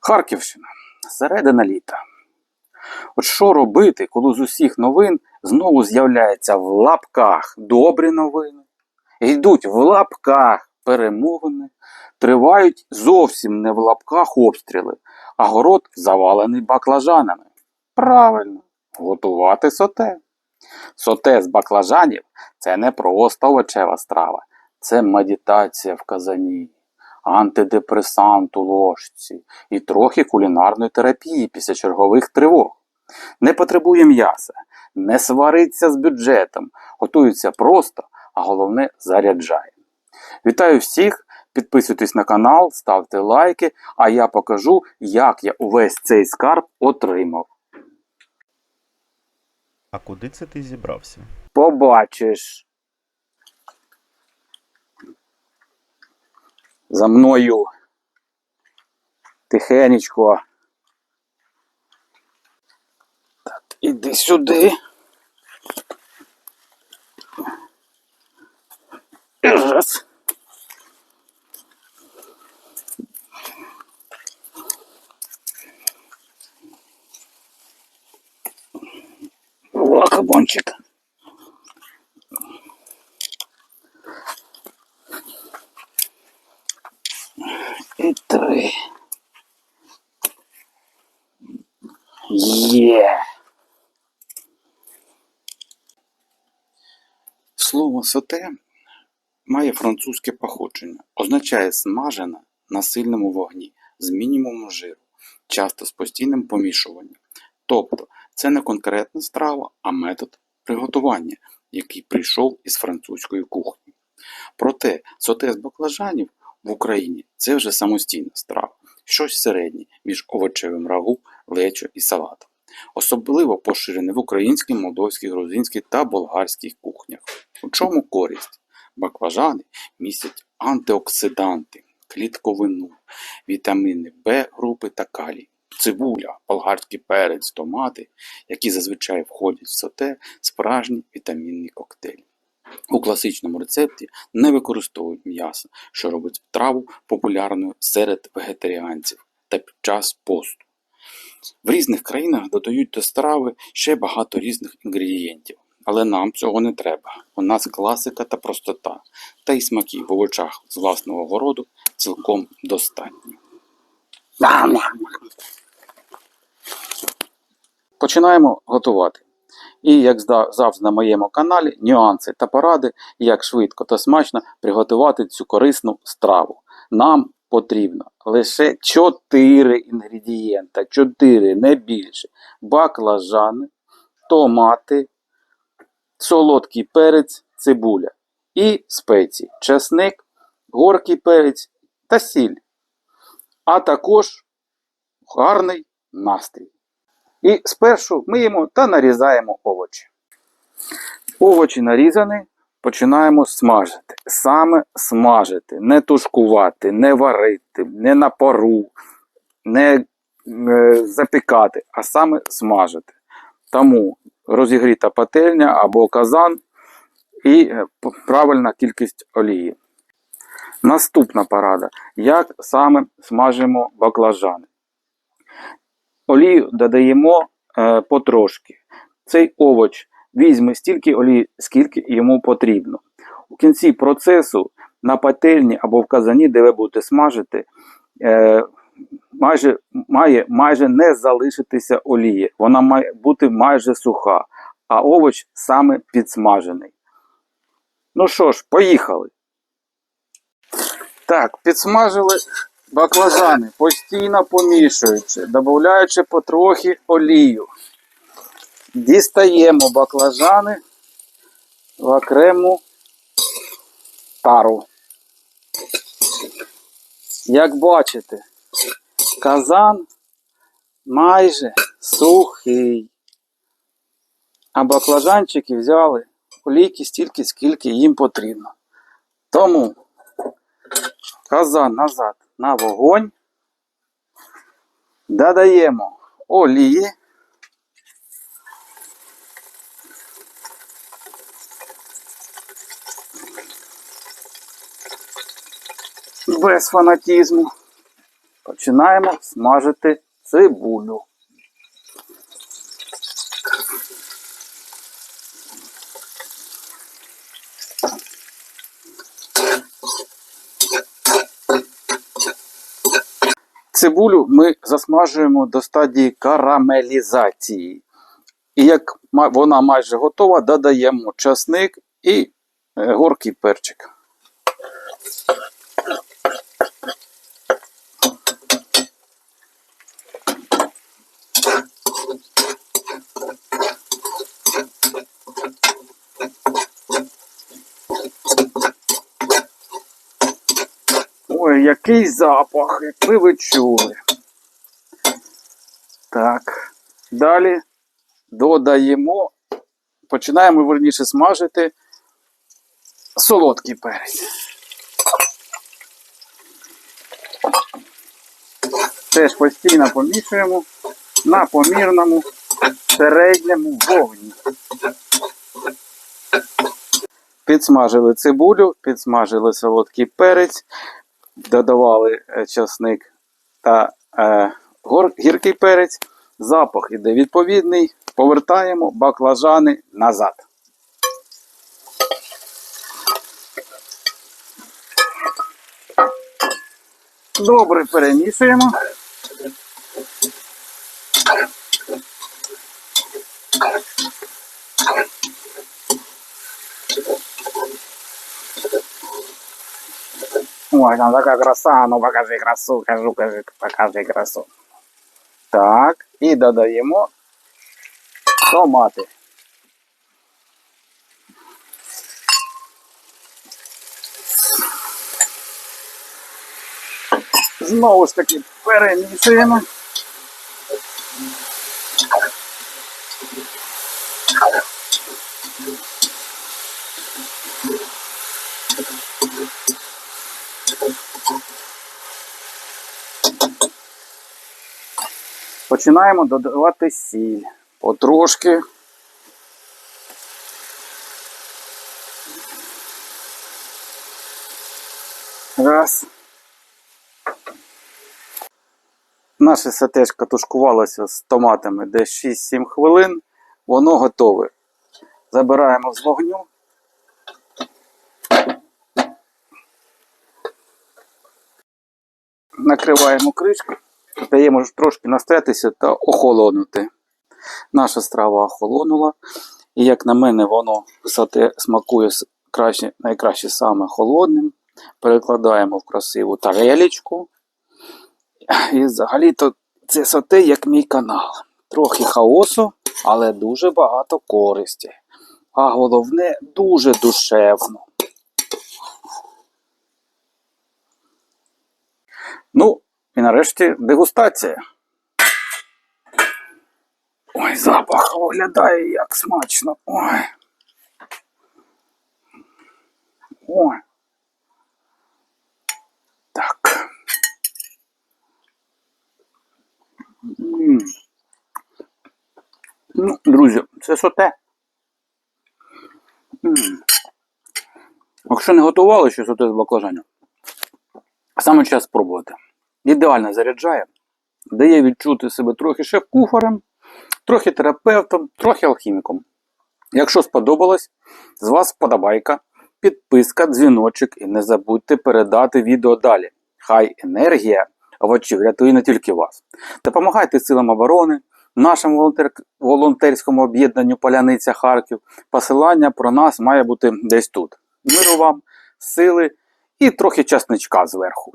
Харківщина. Середина літа. От що робити, коли з усіх новин знову з'являються в лапках добрі новини, йдуть в лапках перемовини, тривають зовсім не в лапках обстріли, а город завалений баклажанами. Правильно, готувати соте. Соте з баклажанів це не просто овочева страва, це медитація в казані, антидепресант у ложці і трохи кулінарної терапії після чергових тривог. Не потребує м'яса, не свариться з бюджетом, готується просто, а головне заряджає. Вітаю всіх! Підписуйтесь на канал, ставте лайки, а я покажу, як я увесь цей скарб отримав. А куди це ти зібрався? Побачиш. За мною. Тихенечко. Так, іди сюди. Раз. І три. Є. Слово соте має французьке походження. Означає смажена на сильному вогні з мінімумом жиру, часто з постійним помішуванням. Тобто це не конкретна страва, а метод приготування, який прийшов із французької кухні. Проте соте з баклажанів в Україні це вже самостійна страва, щось середнє між овочевим рагу, лечо і салатом. Особливо поширене в українській, молдовській, грузинській та болгарських кухнях. У чому користь? Баклажани містять антиоксиданти, клітковину, вітаміни В групи та калій, цибуля, болгарський перець, томати, які зазвичай входять в соте, справжній вітамінний коктейль. У класичному рецепті не використовують м'ясо, що робить страву популярною серед вегетаріанців та під час посту. В різних країнах додають до страви ще багато різних інгредієнтів, але нам цього не треба. У нас класика та простота, та й смаків в овочах з власного городу цілком достатньо. Починаємо готувати. І як завжди на моєму каналі, нюанси та поради, як швидко та смачно приготувати цю корисну страву. Нам потрібно лише 4 інгредієнта, 4, не більше. Баклажани, томати, солодкий перець, цибуля і спеції, чесник, горький перець та сіль. А також гарний настрій. І спершу миємо та нарізаємо овочі. Овочі нарізані, починаємо смажити. Саме смажити, не тушкувати, не варити, не на пару, не е, запікати, а саме смажити. Тому розігріта пательня або казан і е, правильна кількість олії. Наступна порада. Як саме смажимо баклажани? Олію додаємо е, потрошки. Цей овоч візьме стільки олії, скільки йому потрібно. У кінці процесу на пательні або в казані, де ви будете смажити, е, майже, має майже не залишитися олії. Вона має бути майже суха, а овоч саме підсмажений. Ну що ж, поїхали. Так, підсмажили баклажани, постійно помішуючи, додаючи потрохи олію. Дістаємо баклажани в окрему тару. Як бачите, казан майже сухий. А баклажанчики взяли олійки стільки, скільки їм потрібно. Тому казан назад на вогонь. Додаємо олії. Без фанатізму. починаємо смажити цибулю. Цибулю ми засмажуємо до стадії карамелізації. І як вона майже готова, додаємо часник і е, горкий перчик. Ой, який запах, якби ви чули. Так. Далі додаємо, починаємо верніше смажити солодкий перець. Теж постійно помішуємо на помірному середньому вогні. Підсмажили цибулю, підсмажили солодкий перець, додавали е, часник та е, гіркий перець. Запах іде відповідний. Повертаємо баклажани назад. Добре перемішуємо. Ой, там така краса, ну покажи красу, кажу, кажи, покажи красу. Так, і додаємо томати. Знову ж таки перемішуємо. Починаємо додавати сіль. Потрошки. Раз. Наша сатешка тушкувалася з томатами десь 6-7 хвилин. Воно готове. Забираємо з вогню. Накриваємо кришку. Даємо трошки настоятися та охолонути. Наша страва охолонула. І як на мене, воно сате смакує краще, найкраще саме холодним. Перекладаємо в красиву тарелечку. І взагалі-то це сате як мій канал. Трохи хаосу, але дуже багато користі. А головне дуже душевно. Ну, і нарешті дегустація. Ой, запах виглядає як смачно. Ой. Ой. Так. Ну, друзі, це соте. Якщо не готували ще соте з баклажанів, саме час спробувати. Ідеально заряджає, дає відчути себе трохи шеф-кухарем, трохи терапевтом, трохи алхіміком. Якщо сподобалось, з вас вподобайка, підписка, дзвіночок і не забудьте передати відео далі. Хай енергія овочів рятує не тільки вас. Допомагайте силам оборони, нашому волонтер... волонтерському об'єднанню Поляниця Харків. Посилання про нас має бути десь тут. Миру вам, сили і трохи часничка зверху.